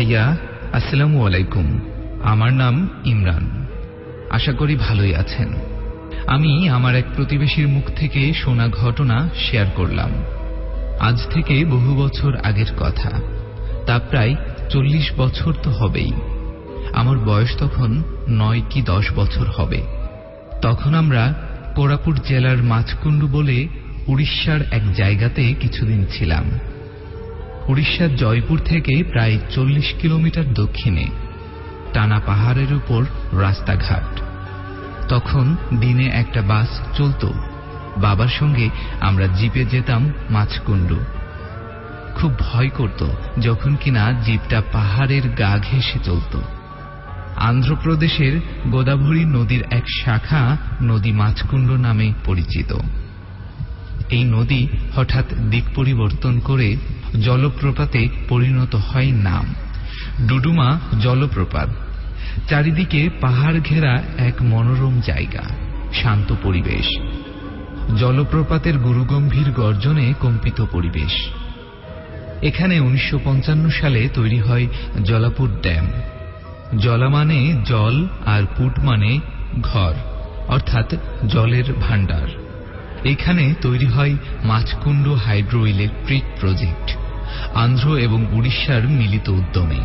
ভাইয়া, আসসালামু আলাইকুম। আমার নাম ইমরান। আশা করি ভালোই আছেন। আমি আমার এক প্রতিবেশীর মুখ থেকে শোনা ঘটনা শেয়ার করলাম। আজ থেকে বহু বছর আগের কথা। তা প্রায় চল্লিশ বছর তো হবেই। আমার বয়স তখন নয় কি দশ বছর হবে। তখন আমরা কোরাপুট জেলার মাছকুণ্ডু বলে উড়িষ্যার এক জায়গাতে কিছুদিন ছিলাম। উড়িষ্যার জয়পুর থেকে প্রায় চল্লিশ কিলোমিটার দক্ষিণে, টানা পাহাড়ের উপর রাস্তাঘাট। তখন দিনে একটা বাস চলত। বাবার সঙ্গে আমরা জিপে যেতাম মাছকুণ্ডু। খুব ভয় করত যখন কিনা জিপটা পাহাড়ের গা ঘেঁষে চলত। আন্ধ্রপ্রদেশের গোদাভরি নদীর এক শাখা নদী মাছকুণ্ড নামে পরিচিত। এই নদী হঠাৎ দিক পরিবর্তন করে জলপ্রপাতে পরিণত হয় নাম। ডুডুমা জলপ্রপাত। চারিদিকে পাহাড় ঘেরা এক মনোরম জায়গা, শান্ত পরিবেশ। জলপ্রপাতের গুরুগম্ভীর গর্জনে কম্পিত পরিবেশ। এখানে উনিশশো পঞ্চান্ন সালে তৈরি হয় জলাপুর ড্যাম। জলা মানে জল আর পুট মানে ঘর, অর্থাৎ জলের ভাণ্ডার। এখানে তৈরি হয় Machkund hydro electric project. Andhra এবং উড়িষ্যার মিলিত উদ্যমে।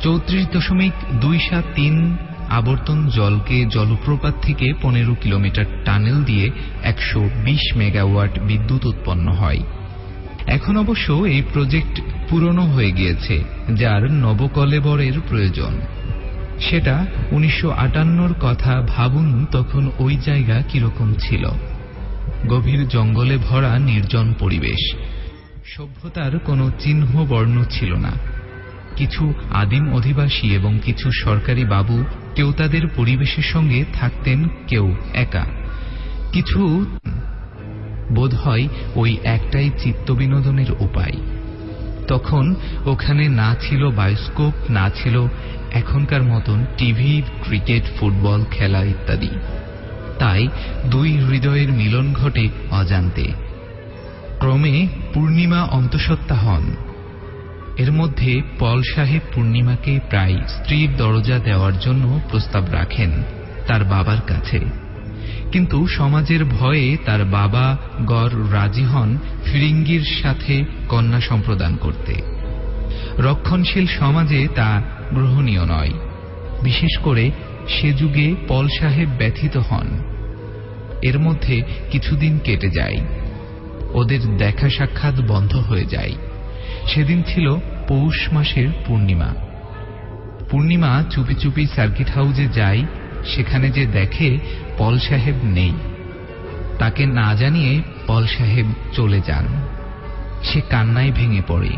চৌত্রিশ দশমিক দুই সাত তিন আবর্তন জলকে জলপ্রপাত থেকে পনেরো কিলোমিটার টানেল দিয়ে একশো বিশ মেগাওয়াট বিদ্যুৎ উৎপন্ন হয়। এখন অবশ্য এই প্রজেক্ট পুরনো হয়ে গিয়েছে, যার নবকলেবরের প্রয়োজন। সেটা উনিশশো আটান্নর কথা ভাবুন তখন ওই জায়গা কীরকম ছিল। গভীর জঙ্গলে ভরা নির্জন পরিবেশ সভ্যতার কোনো চিহ্ন বর্ণ ছিল না। কিছু আদিম অধিবাসী এবং কিছু সরকারি বাবু কেউ তাদের পরিবেশের সঙ্গে থাকতেন, কেউ একা। কিছু বোধ হয় ওই একটাই চিত্ত বিনোদনের উপায়। তখন ওখানে না ছিল বায়োস্কোপ, না ছিল এখনকার মতন টিভি, ক্রিকেট, ফুটবল, খেলা ইত্যাদি। তাই দুই হৃদয়ের মিলন ঘটে অজান্তে। ক্রমে পূর্ণিমা অন্তঃসত্ত্বা হন। এর মধ্যে পল সাহেব পূর্ণিমাকে প্রায় স্ত্রীর দরজা দেওয়ার জন্য প্রস্তাব রাখেন তার বাবার কাছে। কিন্তু সমাজের ভয়ে তার বাবা গড় রাজি হন ফিরিঙ্গির সাথে কন্যা সম্প্রদান করতে। রক্ষণশীল সমাজে তা গ্রহণীয় নয়। বিশেষ করে সে যুগে পল সাহেব ব্যথিত হন। এর মধ্যে কিছুদিন কেটে যায়। ওদের দেখা সাক্ষাৎ বন্ধ হয়ে যায়। সেদিন ছিল পৌষ মাসের পূর্ণিমা। পূর্ণিমা চুপি চুপি সার্কিট হাউজে যায়, সেখানে যে দেখে পল সাহেব নেই। তাকে না জানিয়ে পল সাহেব চলে যান। সে কান্নায় ভেঙে পড়ে।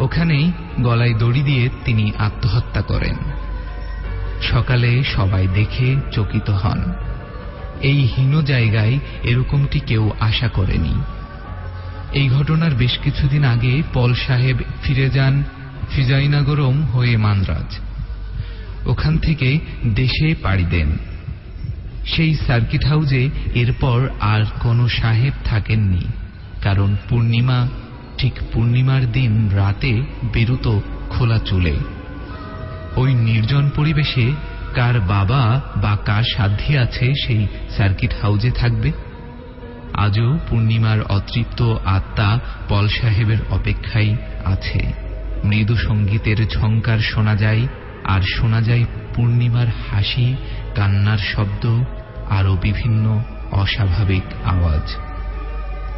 ওখানেই গলায় দড়ি দিয়ে তিনি আত্মহত্যা করেন। সকালে সবাই দেখে চকিত হন। এই হীন জায়গায় এরকমটি কেউ আশা করেনি। এই ঘটনার বেশ কিছুদিন আগে পল সাহেব ফিরে যান ফিজাইনাগরম হয়ে মান্দ্রাজ। ওখান থেকে দেশে পাড়ি দেন। সেই সার্কিট হাউজে এরপর আর কোনো সাহেব থাকেননি, কারণ পূর্ণিমা, ঠিক পূর্ণিমার দিন রাতে বেরুত খোলা চুলে। ওই নির্জন পরিবেশে কার বাবা বা কার সাধ্যে আছে সেই সার্কিট হাউজে থাকবে? আজও পূর্ণিমার অতৃপ্ত আত্মা পল সাহেবের অপেক্ষায় আছে। মৃদু সঙ্গীতের ঝঙ্কার শোনা যায়, আর শোনা যায় পূর্ণিমার হাসি, কান্নার শব্দ, আরও বিভিন্ন অস্বাভাবিক আওয়াজ।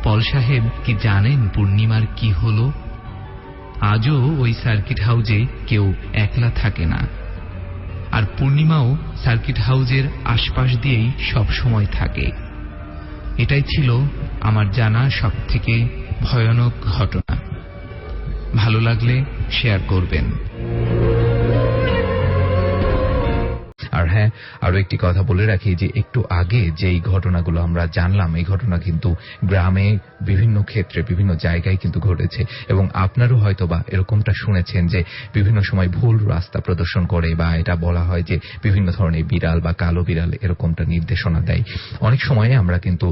পল সাহেব কি জানেন পূর্ণিমার কি হলো? আজও ওই সার্কিট হাউজে কেউ একলা থাকে না। আর পূর্ণিমাও সার্কিট হাউজের আশপাশ দিয়েই সব সময় থাকে। এটাই ছিল আমার জানা সব থেকে ভয়ানক ঘটনা। ভালো লাগলে শেয়ার করবেন। হ্যাঁ আরও একটি কথা বলে রাখি যে একটু আগে যেই ঘটনাগুলো আমরা জানলাম, এই ঘটনা কিন্তু গ্রামে বিভিন্ন ক্ষেত্রে, বিভিন্ন জায়গায় কিন্তু ঘটেছে। এবং আপনারও হয়তোবা এরকমটা শুনেছেন যে বিভিন্ন সময় ভুল রাস্তা প্রদর্শন করে বা এটা বলা হয় যে বিভিন্ন ধরনের বিড়াল বা কালো বিড়াল এরকমটা নির্দেশনা দেয়। অনেক সময় আমরা কিন্তু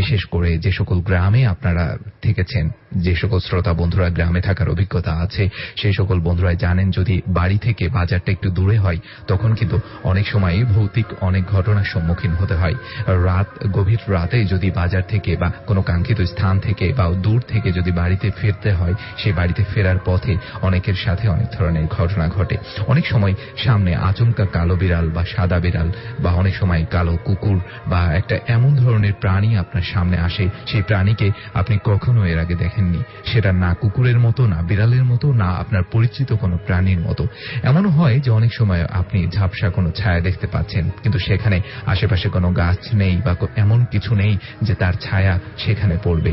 বিশেষ করে যে সকল গ্রামে আপনারা থেকেছেন, যে সকল শ্রোতা বন্ধুরা গ্রামে থাকার অভিজ্ঞতা আছে, সেই সকল বন্ধুরা জানেন যদি বাড়ি থেকে বাজারটা একটু দূরে হয়, তখন কিন্তু অনেক সময় ভৌতিক অনেক ঘটনার সম্মুখীন হতে হয়। রাত, গভীর রাতে যদি বাজার থেকে বা কোনো কাঙ্ক্ষিত স্থান থেকে বা দূর থেকে যদি বাড়িতে ফিরতে হয় সেই বাড়িতে ফেরার পথে অনেকের সাথে অনেক ধরনের ঘটনা ঘটে। অনেক সময় সামনে আচমকা কালো বিড়াল বা সাদা বিড়াল বা অনেক সময় কালো কুকুর বা একটা এমন ধরনের প্রাণী আপনার সামনে আসে, সেই প্রাণীকে আপনি কখনো এর আগে দেখেননি। সেটা না কুকুরের মতো, না বিড়ালের মতো, না আপনার পরিচিত কোনো প্রাণীর মতো। এমনও হয় যে অনেক সময় আপনি ঝাপসা কোনো ছায়া দেখতে পাচ্ছেন। কিন্তু সেখানে আশেপাশে কোনো গাছ নেই বা এমন কিছু নেই যে তার ছায়া সেখানে পড়বে।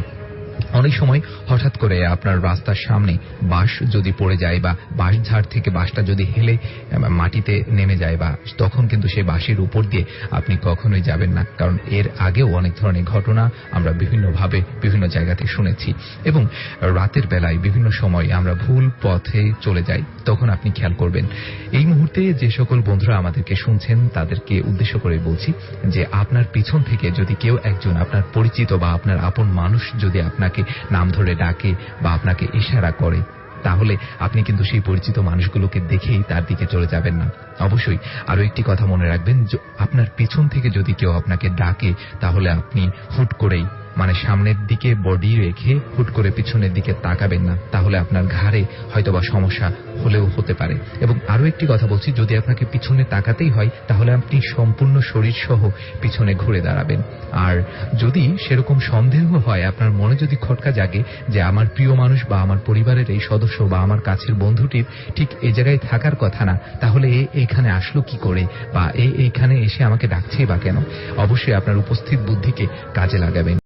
অনেক সময় হঠাৎ করে আপনার রাস্তার সামনে বাঁশ যদি পড়ে যায় বা বাঁশ ঝাড় থেকে বাঁশটা যদি হেলে মাটিতে নেমে যায় বা তখন কিন্তু সেই বাঁশের উপর দিয়ে আপনি কখনোই যাবেন না। কারণ এর আগেও অনেক ধরনের ঘটনা আমরা বিভিন্নভাবে বিভিন্ন জায়গাতে শুনেছি এবং রাতের বেলায় বিভিন্ন সময় আমরা ভুল পথে চলে যাই, তখন আপনি খেয়াল করবেন। এই মুহূর্তে যে সকল বন্ধুরা আমাদেরকে শুনছেন, তাদেরকে উদ্দেশ্য করে বলছি যে আপনার পিছন থেকে যদি কেউ একজন আপনার পরিচিত বা আপনার আপন মানুষ যদি আপনাকে নাম ধরে ডাকে বা আপনাকে ইশারা করে, তাহলে আপনি কিন্তু সেই পরিচিত মানুষগুলোকে দেখেই তার দিকে চলে যাবেন না। অবশ্যই আরও একটি কথা মনে রাখবেন আপনার পেছন থেকে যদি কেউ আপনাকে ডাকে, তাহলে আপনি হুট করেই মানে সামনের দিকে বডি রেখে হুট করে পিছনের দিকে তাকাবেন না, তাহলে আপনার ঘাড়ে হয়তোবা সমস্যা হলেও হতে পারে। এবং আরও একটি কথা বলছি, যদি আপনাকে পিছনে তাকাতেই হয়, তাহলে আপনি সম্পূর্ণ শরীর সহ পিছনে ঘুরে দাঁড়াবেন। আর যদি সেরকম সন্দেহ হয়, আপনার মনে যদি খটকা জাগে যে আমার প্রিয় মানুষ বা আমার পরিবারের এই সদস্য বা আমার কাছের বন্ধুটির ঠিক এ জায়গায় থাকার কথা না, তাহলে এ এখানে আসলো কি করে? বা এ এইখানে এসে আমাকে ডাকছেই বা কেন? অবশ্যই আপনার উপস্থিত বুদ্ধিকে কাজে লাগাবেন।